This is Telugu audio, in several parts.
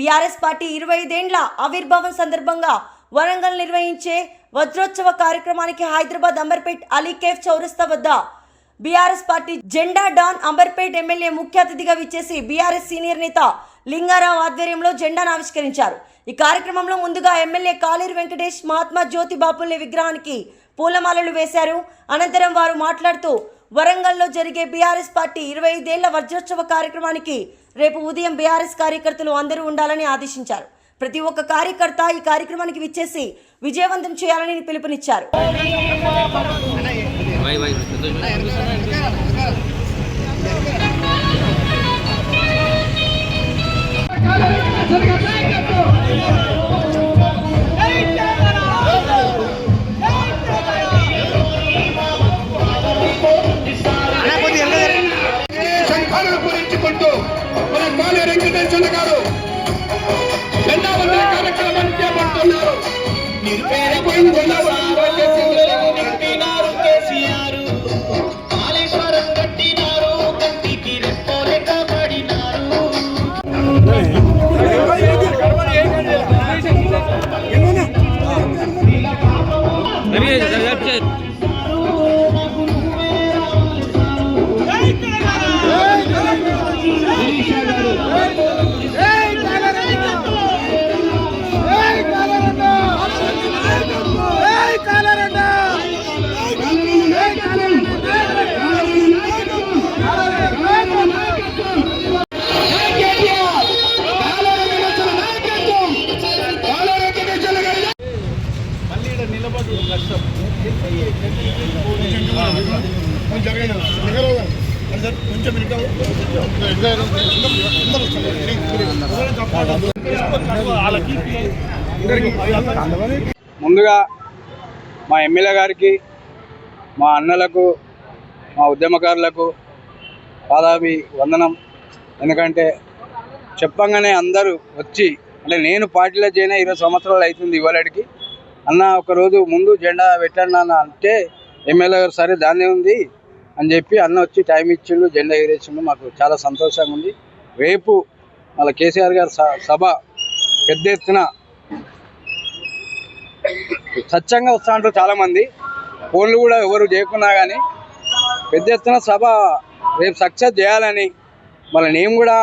బీఆర్ఎస్ పార్టీ ఇరవై ఐదేండ్ల ఆవిర్భావం సందర్భంగా వరంగల్ నిర్వహించే వజ్రోత్సవ కార్యక్రమానికి హైదరాబాద్ అంబర్పేట్ అలీ కేఫ్ చౌరస్తా వద్ద బీఆర్ఎస్ పార్టీ జెండా డాన్ అంబర్పేట్ ఎమ్మెల్యే ముఖ్య అతిథిగా విచ్చేసి బీఆర్ఎస్ సీనియర్ నేత లింగారావు ఆధ్వర్యంలో జెండాను ఆవిష్కరించారు. ఈ కార్యక్రమంలో ముందుగా ఎమ్మెల్యే కాలేరు వెంకటేష్ మహాత్మా జ్యోతి బాపులే విగ్రహానికి పూలమాలలు వేశారు. అనంతరం వారు మాట్లాడుతూ వరంగల్లో జరిగే బీఆర్ఎస్ పార్టీ ఇరవై ఐదేళ్ళ వజ్రోత్సవ కార్యక్రమానికి రేపు ఉదయం బీఆర్ఎస్ కార్యకర్తలు అందరూ ఉండాలని ఆదేశించారు. ప్రతి ఒక్క కార్యకర్త ఈ కార్యక్రమానికి విచ్చేసి విజయవంతం చేయాలని పిలుపునిచ్చారు. మన కోనే వెంకటేశ్వర గారు. ముందుగా మా ఎమ్మెల్యే గారికి మా అన్నలకు మా ఉద్యమకారులకు పాదాభి వందనం. ఎందుకంటే చెప్పంగానే అందరూ వచ్చి అంటే నేను పార్టీలో చేరిన ఇరవై సంవత్సరాలు అవుతుంది ఇవాళకి. అన్న ఒకరోజు ముందు జెండా పెట్టండి అన్న అంటే ఎమ్మెల్యే గారు సరే దాన్నే ఉంది అని చెప్పి అన్న వచ్చి టైం ఇచ్చిండు జెండా ఎగిరేసిండు. మాకు చాలా సంతోషంగా ఉంది. రేపు మళ్ళీ కేసీఆర్ గారు సభ పెద్ద ఎత్తున స్వచ్ఛంగా వస్తా అంటారు చాలామంది. ఫోన్లు కూడా ఎవరు చేయకున్నా కానీ పెద్ద ఎత్తున సభ రేపు సక్సెస్ చేయాలని మళ్ళీ నేను కూడా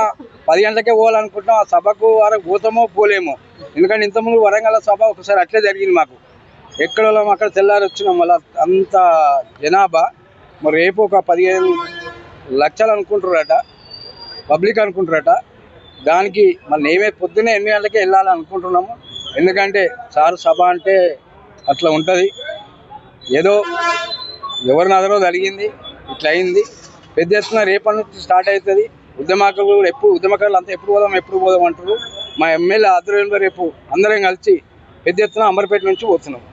పది గంటలకే పోవాలనుకుంటున్నాం. ఆ సభకు వరకు పోతామో పోలేమో. ఎందుకంటే ఇంతకుముందు వరంగల్ సభ ఒకసారి అట్లే జరిగింది మాకు. ఎక్కడ వాళ్ళం అక్కడ తెల్లారి వచ్చినాం మళ్ళీ అంత జనాభా. మరి రేపు ఒక పదిహేను లక్షలు అనుకుంటారట పబ్లిక్ అనుకుంటారట దానికి మళ్ళీ మేమే పొద్దున్నే ఎన్ని గంటలకే వెళ్ళాలి అనుకుంటున్నాము. ఎందుకంటే సార్ సభ అంటే అట్లా ఉంటుంది. ఏదో ఎవరిన అదరో జరిగింది ఇట్లా అయింది. పెద్ద ఎత్తున రేపటి నుంచి స్టార్ట్ అవుతుంది. ఉద్యమకారులు కూడా ఎప్పుడు ఉద్యమకారులు అంతా ఎప్పుడు పోదాం ఎప్పుడు పోదాం అంటారు మా ఎమ్మెల్యే ఆధ్వర్యంలో రేపు అందరం కలిసి పెద్ద ఎత్తున అమర్పేట నుంచి పోతున్నాం.